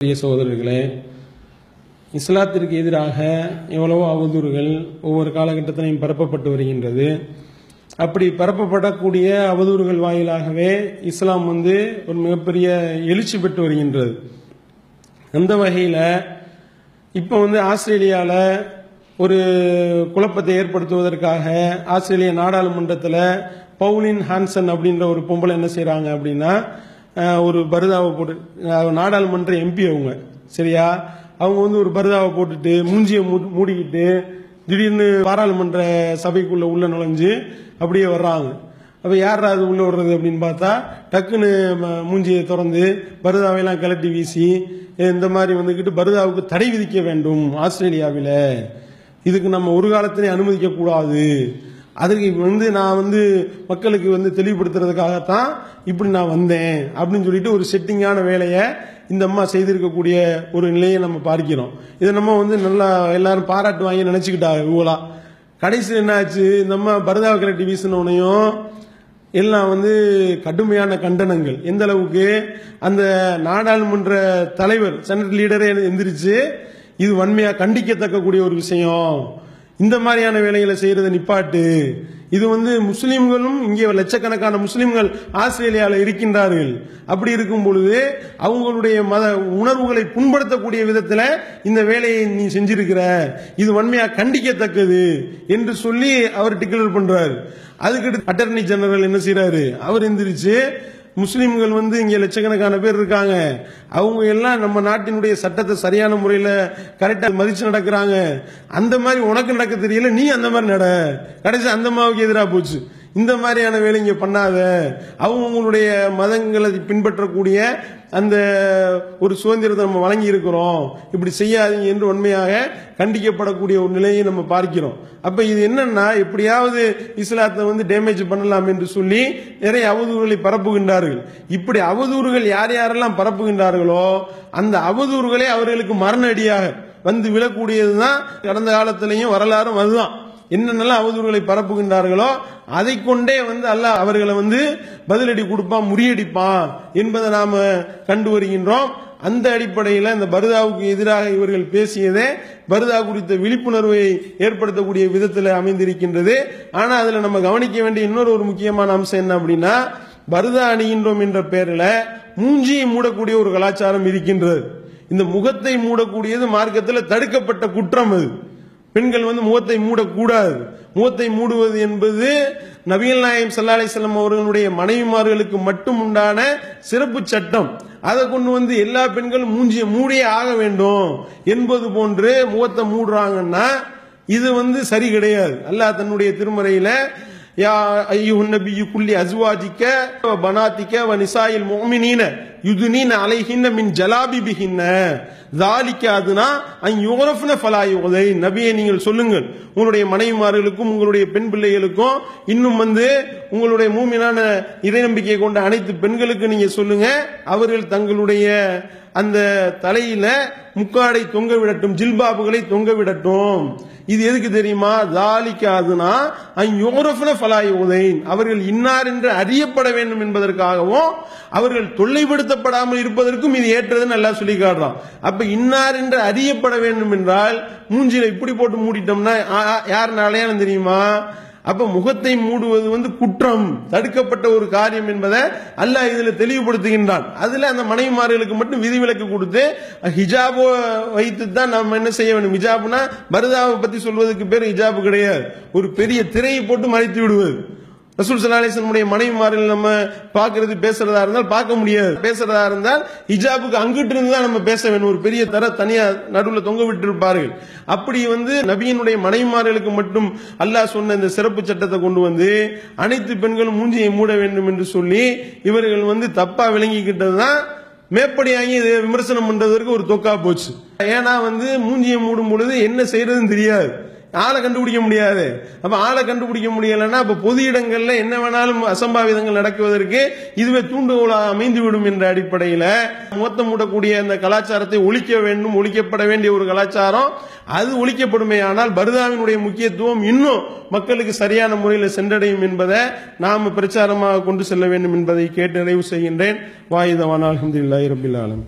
பெரிய சகோதரர்களே இஸ்லாத்திற்கு எதிராக எவ்வளவோ அவதூறுகள் ஒவ்வொரு காலகட்டத்திலையும் பரப்பப்பட்டு வருகின்றது. அப்படி பரப்பப்படக்கூடிய அவதூறுகள் வாயிலாகவே இஸ்லாம் வந்து ஒரு மிகப்பெரிய எழுச்சி பெற்று வருகின்றது. அந்த வகையில் இப்போ வந்து ஆஸ்திரேலியாவில் ஒரு குழப்பத்தை ஏற்படுத்துவதற்காக ஆஸ்திரேலிய நாடாளுமன்றத்தில் பவுலின் ஹான்சன் அப்படின்ற ஒரு பொம்பளை என்ன செய்கிறாங்க அப்படின்னா ஒரு பருதாவை போட்டு நாடாளுமன்ற எம்பி அவங்க சரியா? அவங்க வந்து ஒரு பருதாவை போட்டுட்டு மூஞ்சியை மூ- மூடிக்கிட்டு திடீர்னு பாராளுமன்ற சபைக்குள்ள உள்ள நுழைஞ்சு அப்படியே வர்றாங்க. அப்போ யார் அது உள்ள விடுறது அப்படின்னு பார்த்தா டக்குன்னு மூஞ்சியை திறந்து பருதாவையெல்லாம் கிளட்டி வீசி இந்த மாதிரி வந்துக்கிட்டு பருதாவுக்கு தடை விதிக்க வேண்டும் ஆஸ்திரேலியாவில். இதுக்கு நம்ம ஒரு காலத்திலே அனுமதிக்கக்கூடாது. அதற்கு அதுக்கு வந்து நான் வந்து மக்களுக்கு வந்து தெளிவுபடுத்துறதுக்காகத்தான் இப்படி நான் வந்தேன் அப்படின்னு சொல்லிட்டு ஒரு செட்டிங்கான வேலையை இந்த அம்மா செய்திருக்கக்கூடிய ஒரு நிலையை நம்ம பார்க்கிறோம். இதை நம்ம வந்து நல்லா எல்லாரும் பாராட்டு வாங்கி நினச்சிக்கிட்டா இவ்வளோ கடைசியில் என்னாச்சு? இந்த அம்மா பரதாவ கலட்டி வீசினோனையும் எல்லாம் வந்து கடுமையான கண்டனங்கள். எந்த அளவுக்கு? அந்த நாடாளுமன்ற தலைவர் செனட் லீடரே எந்திரிச்சு இது வன்மையாக கண்டிக்கத்தக்க கூடிய ஒரு விஷயம். இந்த மாதிரியான வேலைகளை செய்யறதை நிப்பாட்டு. இது வந்து முஸ்லிம்களும் இங்கே லட்சக்கணக்கான முஸ்லிம்கள் ஆஸ்திரேலியாவில் இருக்கின்றார்கள். அப்படி இருக்கும் பொழுது அவங்களுடைய மத உணர்வுகளை புண்படுத்தக்கூடிய விதத்தில் இந்த வேலையை நீ செஞ்சிருக்கிற. இது வன்மையாக கண்டிக்கத்தக்கது என்று சொல்லி அவர் டிக்ளேர் பண்றார். அதுக்கடுத்து அட்டர்னி ஜெனரல் என்ன செய்யறாரு அவர் எந்திரிச்சு முஸ்லீம்கள் வந்து இங்கே லட்சக்கணக்கான பேர் இருக்காங்க. அவங்க எல்லாம் நம்ம நாட்டினுடைய சட்டத்தை சரியான முறையில் கரெக்டாக மதித்து நடக்கிறாங்க. அந்த மாதிரி உனக்கு நடக்க தெரியல நீ அந்த மாதிரி நட. கடைசி அந்த மாவுக்கு எதிராக போச்சு. இந்த மாதிரியான வேலைங்க பண்ணாத. அவங்களுடைய மதங்களை பின்பற்றக்கூடிய அந்த ஒரு சுதந்திரத்தை நம்ம வழங்கி இருக்கிறோம் இப்படி செய்யாதீங்க என்று உண்மையாக கண்டிக்கப்படக்கூடிய ஒரு நிலையை நம்ம பார்க்கிறோம். அப்ப இது என்னன்னா எப்படியாவது இஸ்லாத்தை வந்து டேமேஜ் பண்ணலாம் என்று சொல்லி நிறைய அவதூறுகளை பரப்புகின்றார்கள். இப்படி அவதூறுகள் யார் யாரெல்லாம் பரப்புகின்றார்களோ அந்த அவதூறுகளே அவர்களுக்கு மரண அடியாக வந்து விழக்கூடியதுதான் கடந்த காலத்திலையும் வரலாறும் அதுதான். என்னென்னலாம் அவதூறுகளை பரப்புகின்றார்களோ அதை கொண்டே வந்து அல்லாஹ் அவர்களை வந்து பதிலடி கொடுப்பான் முறியடிப்பான் என்பதை நாம் கண்டு வருகின்றோம். அந்த அடிப்படையில் இந்த பருதாவுக்கு எதிராக இவர்கள் பேசியதே பருதா குறித்த விழிப்புணர்வை ஏற்படுத்தக்கூடிய விதத்தில் அமைந்திருக்கின்றது. ஆனால் அதில் நம்ம கவனிக்க வேண்டிய இன்னொரு ஒரு முக்கியமான அம்சம் என்ன அப்படின்னா பருதா அணிகின்றோம் என்ற பெயரில் மூஞ்சியை மூடக்கூடிய ஒரு கலாச்சாரம் இருக்கின்றது. இந்த முகத்தை மூடக்கூடியது மார்க்கத்தில் தடுக்கப்பட்ட குற்றம் அது. பெண்கள் வந்து முகத்தை மூடக்கூடாது. முகத்தை மூடுவது என்பது நபிகள் நாயம் சல்லா அலிஸ்லாம் அவர்களுடைய மனைவிமார்களுக்கு மட்டும் உண்டான சிறப்பு சட்டம். அதை கொண்டு வந்து எல்லா பெண்களும் மூஞ்சிய மூடியே ஆக வேண்டும் என்பது போன்று முகத்தை மூடுறாங்கன்னா இது வந்து சரி கிடையாது. அல்லாஹ் தன்னுடைய திருமறையில யா أيها النبي كل أزواجك وبناتك பனாத்திக்க வ நிசாயில் عليهن من அலைஹின்ன மின் ஜலாபிபிஹின்ன தாலிக்க அதுனா அன் யுகரஃப்ன ஃபலா யுகதை. நபியை நீங்கள் சொல்லுங்கள். உங்களுடைய மனைவிமார்களுக்கும் உங்களுடைய பெண் பிள்ளைகளுக்கும் இன்னும் வந்து உங்களுடைய மூமினான இறை நம்பிக்கை கொண்ட அனைத்து பெண்களுக்கு நீங்க சொல்லுங்க. அவர்கள் தங்களுடைய அந்த தலையில முக்காடை தொங்க விடட்டும் ஜில்பாபுகளை தொங்க விடட்டும். இது எதுக்கு தெரியுமா? தாலிக்காதுனா அயோரஃபன ஃபலாய் உதயின் அவர்கள் இன்னார் என்று அறியப்பட வேண்டும் என்பதற்காகவும் அவர்கள் தொல்லைப்படுத்தப்படாமல் இருப்பதற்கும் இது ஏற்றதுன்னு நல்லா சொல்லி காட்டுறான் அப்ப இன்னார் என்று அறியப்பட வேண்டும் என்றால் மூஞ்சில இப்படி போட்டு மூடிட்டோம்னா யார் அடையாளம் தெரியுமா? அப்ப முகத்தை மூடுவது வந்து குற்றம் தடுக்கப்பட்ட ஒரு காரியம் என்பதை அல்லாஹ் இதுல தெளிவுபடுத்துகின்றான். அதுல அந்த மனைவிமார்களுக்கு மட்டும் விதிவிலக்கு கொடுத்து ஹிஜாபோ வைத்து தான் நம்ம என்ன செய்ய வேண்டும்? ஹிஜாப்னா பரதாவை பத்தி சொல்வதற்கு பேர் ஹிஜாப் கிடையாது. ஒரு பெரிய திரையை போட்டு மறைத்து விடுவது. ரசூல் சலாஹனுடைய மனைவிமாரில் நம்ம பார்க்கறது பேசுறதா இருந்தால் பார்க்க முடியாது. பேசுறதா இருந்தால் ஹிஜாபுக்கு அங்கிட்டு இருந்து தான் நம்ம பேச வேண்டும் ஒரு பெரிய தர தனியா நடுவில் தொங்க விட்டு இருப்பார்கள் அப்படி வந்து நபியினுடைய மனைவிமார்களுக்கு மட்டும் அல்லாஹ் சொன்ன இந்த சிறப்பு சட்டத்தை கொண்டு வந்து அனைத்து பெண்களும் மூஞ்சியை மூட வேண்டும் என்று சொல்லி இவர்கள் வந்து தப்பா விளங்கிக்கிட்டது தான் மேப்படியாகி இதை விமர்சனம் பண்றதற்கு ஒரு தொக்கா போச்சு. ஏன்னா வந்து மூஞ்சியை மூடும் பொழுது என்ன செய்யறதுன்னு தெரியாது. ஆளை கண்டுபிடிக்க முடியாது. அப்ப ஆளை கண்டுபிடிக்க முடியலன்னா அப்ப பொது இடங்கள்ல என்ன வேணாலும் அசம்பாவிதங்கள் நடக்குவதற்கு இதுவே தூண்டுகோலாக அமைந்து விடும் என்ற அடிப்படையில முகத்தம் மூடக்கூடிய அந்த கலாச்சாரத்தை ஒழிக்க வேண்டும் ஒழிக்கப்பட வேண்டிய ஒரு கலாச்சாரம் அது ஒழிக்கப்படுமே ஆனால் பருதாவினுடைய முக்கியத்துவம் இன்னும் மக்களுக்கு சரியான முறையில் சென்றடையும் என்பதை நாம பிரச்சாரமாக கொண்டு செல்ல வேண்டும் என்பதை கேட்டு நிறைவு செய்கின்றேன். வாயுதவான் அலமதுல்லாஹி ரபில் ஆலம்